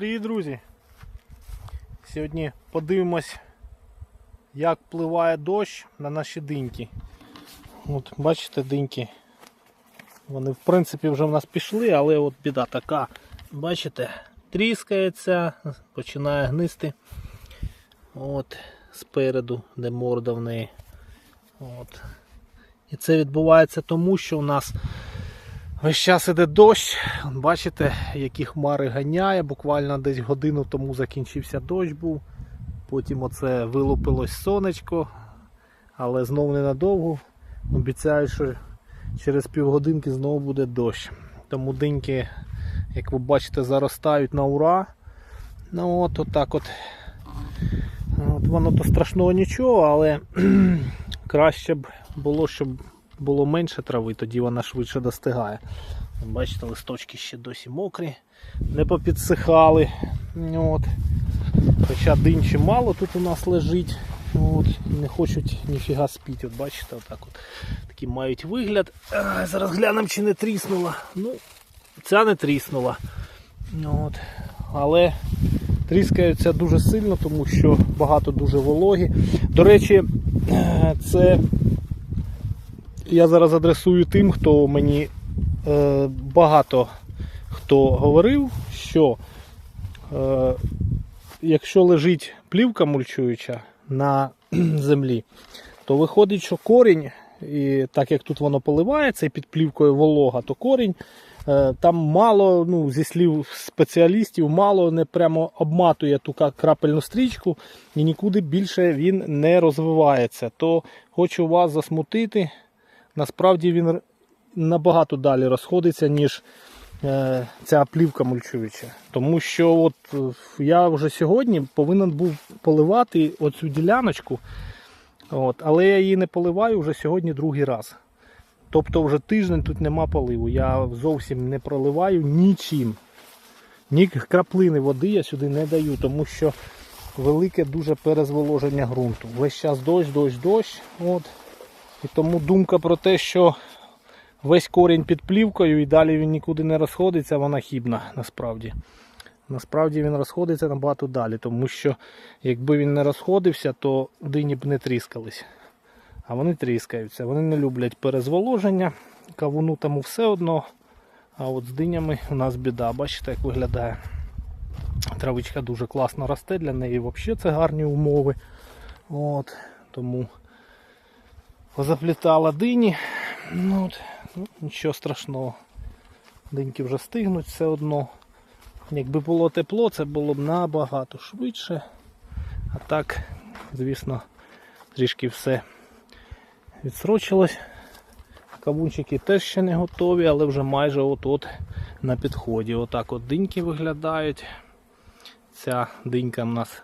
Привіт, друзі! Сьогодні подивимось, як впливає дощ на наші диньки. От бачите, диньки. Вони в принципі вже в нас пішли, але от біда така. Бачите, тріскається, починає гнисти. От, спереду, де морда в неї. От. І це відбувається тому, що у нас Весь час іде дощ. Бачите, які хмари ганяє. Буквально десь годину тому закінчився дощ був. Потім оце вилупилось сонечко, але знову ненадовго. Обіцяють, що через півгодинки знову буде дощ. Тому диньки, як ви бачите, заростають на ура. Ну от, отак от. от воно то страшного нічого, але краще б було, щоб було менше трави, тоді вона швидше достигає. Бачите, листочки ще досі мокрі, не попідсихали. От. Хоча динь чимало тут у нас лежить. От. Не хочуть ніфіга спіти. От бачите, отак от. Такі мають вигляд. А, зараз глянемо, чи не тріснула. Ну, ця не тріснула. От. Але тріскаються дуже сильно, тому що багато дуже вологі. До речі, це я зараз адресую тим, хто мені е, багато хто говорив, що е, якщо лежить плівка мульчуюча на землі, то виходить, що корінь, і так як тут воно поливається і під плівкою волога, то корінь е, там мало, ну, зі слів спеціалістів, мало не прямо обматує ту крапельну стрічку і нікуди більше він не розвивається. То хочу вас засмутити насправді він набагато далі розходиться, ніж е, ця плівка мульчуюча. Тому що от е, я вже сьогодні повинен був поливати оцю діляночку, от, але я її не поливаю вже сьогодні другий раз. Тобто вже тиждень тут нема поливу. Я зовсім не проливаю нічим. Ні краплини води я сюди не даю, тому що велике дуже перезволоження ґрунту. Весь час дощ, дощ, дощ. От. І тому думка про те, що весь корінь під плівкою і далі він нікуди не розходиться, вона хібна насправді. Насправді він розходиться набагато далі, тому що якби він не розходився, то дині б не тріскались. А вони тріскаються. Вони не люблять перезволоження, кавуну тому все одно. А от з динями у нас біда. Бачите, як виглядає. Травичка дуже класно росте, для неї взагалі це гарні умови. От, тому позаплітала дині. Ну, от, ну, нічого страшного. Диньки вже стигнуть все одно. Якби було тепло, це було б набагато швидше. А так, звісно, трішки все відсрочилось. Кавунчики теж ще не готові, але вже майже от-от на підході. Отак от диньки виглядають. Ця динька в нас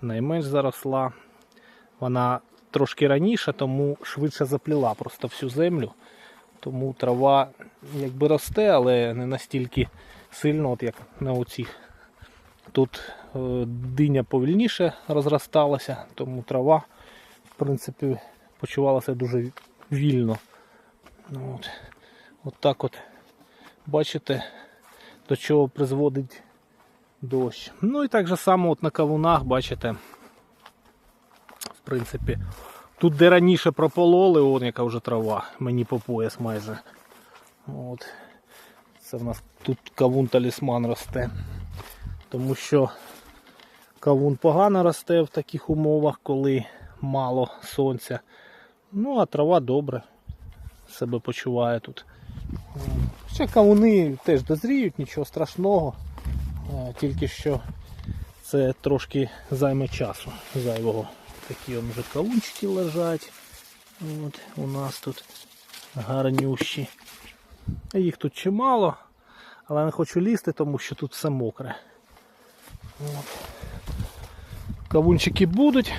найменш заросла. Вона трошки раніше, тому швидше запліла просто всю землю. Тому трава якби росте, але не настільки сильно, от як на оцих. Тут е, диня повільніше розросталася, тому трава, в принципі, почувалася дуже вільно. Ну, От, от так от бачите, до чого призводить дощ. Ну і так же само от на кавунах, бачите, принципі, тут де раніше пропололи, он яка вже трава, мені по пояс майже. От. Це в нас тут кавун талісман росте. Тому що кавун погано росте в таких умовах, коли мало сонця. Ну, а трава добре себе почуває тут. Ще кавуни теж дозріють, нічого страшного. Е, Тільки що це трошки займе часу зайвого. Такі вже кавунчики лежать. От, у нас тут гарнющі. Їх тут чимало, але не хочу лізти, тому що тут все мокре. От. Кавунчики будуть,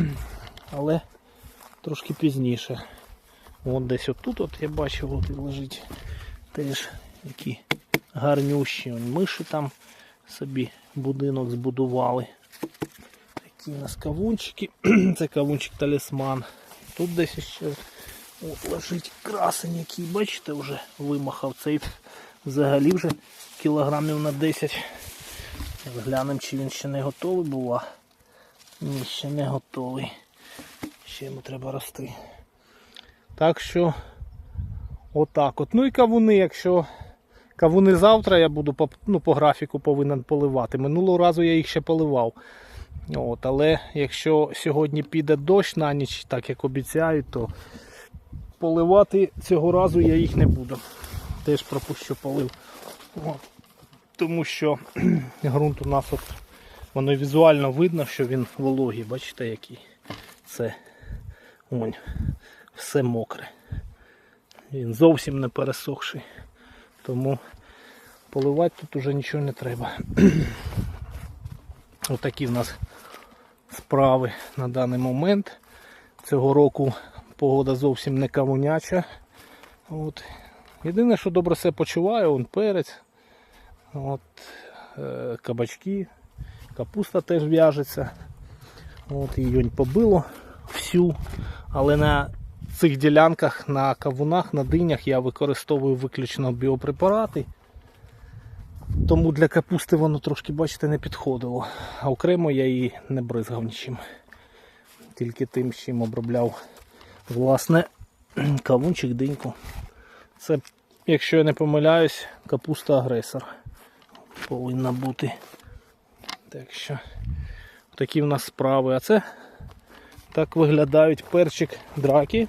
але трошки пізніше. От десь отут от я бачив, от лежить теж які гарнющі. Вон миші там собі будинок збудували. Такі у нас кавунчики. Це кавунчик талісман. Тут десь ще от лежить красень, який, бачите, вже вимахав цей взагалі вже кілограмів на 10. Глянемо, чи він ще не готовий була. Ні, ще не готовий. Ще йому треба рости. Так що, отак от. Ну і кавуни, якщо кавуни завтра я буду по, ну, по графіку повинен поливати. Минулого разу я їх ще поливав. От, але якщо сьогодні піде дощ на ніч, так як обіцяють, то поливати цього разу я їх не буду. Теж пропущу полив. От. Тому що ґрунт у нас от воно візуально видно, що він вологий. Бачите, який це онь, все мокре. Він зовсім не пересохший. Тому поливати тут уже нічого не треба. Отакі в нас справи на даний момент. Цього року погода зовсім не кавуняча. От. Єдине, що добре себе почуває, он перець, от, е, кабачки, капуста теж в'яжеться. От, її побило всю. Але на цих ділянках, на кавунах, на динях я використовую виключно біопрепарати. Тому для капусти воно трошки, бачите, не підходило. А окремо я її не бризгав нічим. Тільки тим, чим обробляв власне кавунчик диньку. Це, якщо я не помиляюсь, капуста агресор повинна бути. Так що такі в нас справи. А це так виглядають перчик драки.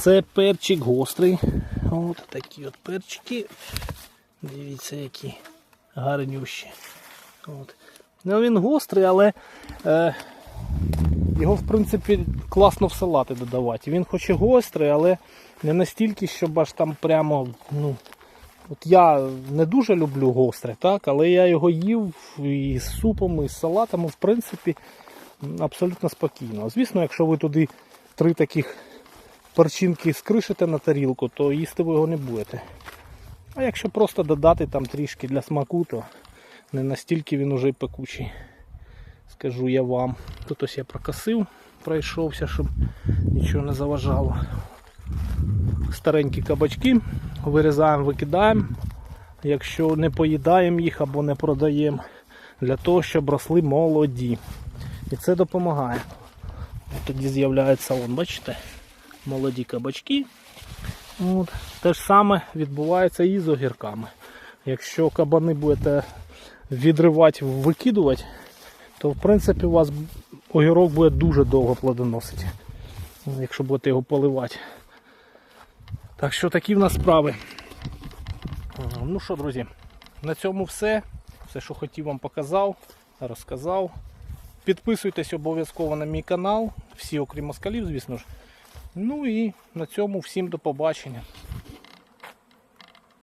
Це перчик гострий. От такі от перчики. Дивіться, які гарнющі. От. Ну, він гострий, але е, його в принципі класно в салати додавати. Він хоч і гострий, але не настільки, щоб аж там прямо. ну, От я не дуже люблю гостре, так, але я його їв і з супом, і з салатами, в принципі, абсолютно спокійно. Звісно, якщо ви туди три таких перчинки скришите на тарілку, то їсти ви його не будете. А якщо просто додати там трішки для смаку, то не настільки він уже й пекучий. Скажу я вам. Тут ось я прокосив, пройшовся, щоб нічого не заважало. Старенькі кабачки вирізаємо, викидаємо. Якщо не поїдаємо їх або не продаємо, для того, щоб росли молоді. І це допомагає. Тоді з'являється, бачите, молоді кабачки. От. Те ж саме відбувається і з огірками. Якщо кабани будете відривати, викидувати, то в принципі у вас огірок буде дуже довго плодоносити, якщо будете його поливати. Так що такі в нас справи. Ну що, друзі, на цьому все. Все, що хотів вам показав, розказав. Підписуйтесь обов'язково на мій канал, всі окрім москалів, звісно ж. Ну і на цьому всім до побачення.